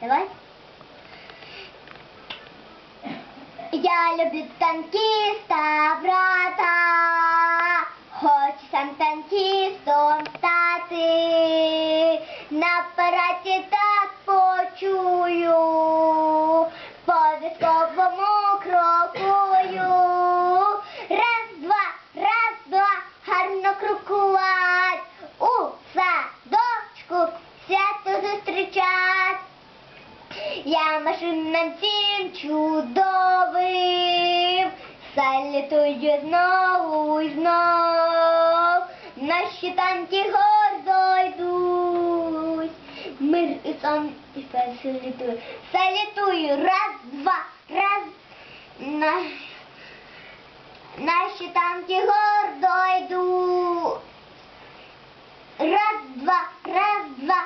Давай. Я люблю танкіста, брата, хочу сам танкістом стати. На параді так почую, по військовому крокую. Раз, два, раз, два, гарно крокувати. У садочку свято зустрічать. Я машинам всім чудовим, салютую знову і знов. Наші танки гордо йдуть, мир і сон і салютую. Салютую, раз, два, раз. На... Наші танки гордо йдуть. Раз, два, раз, два,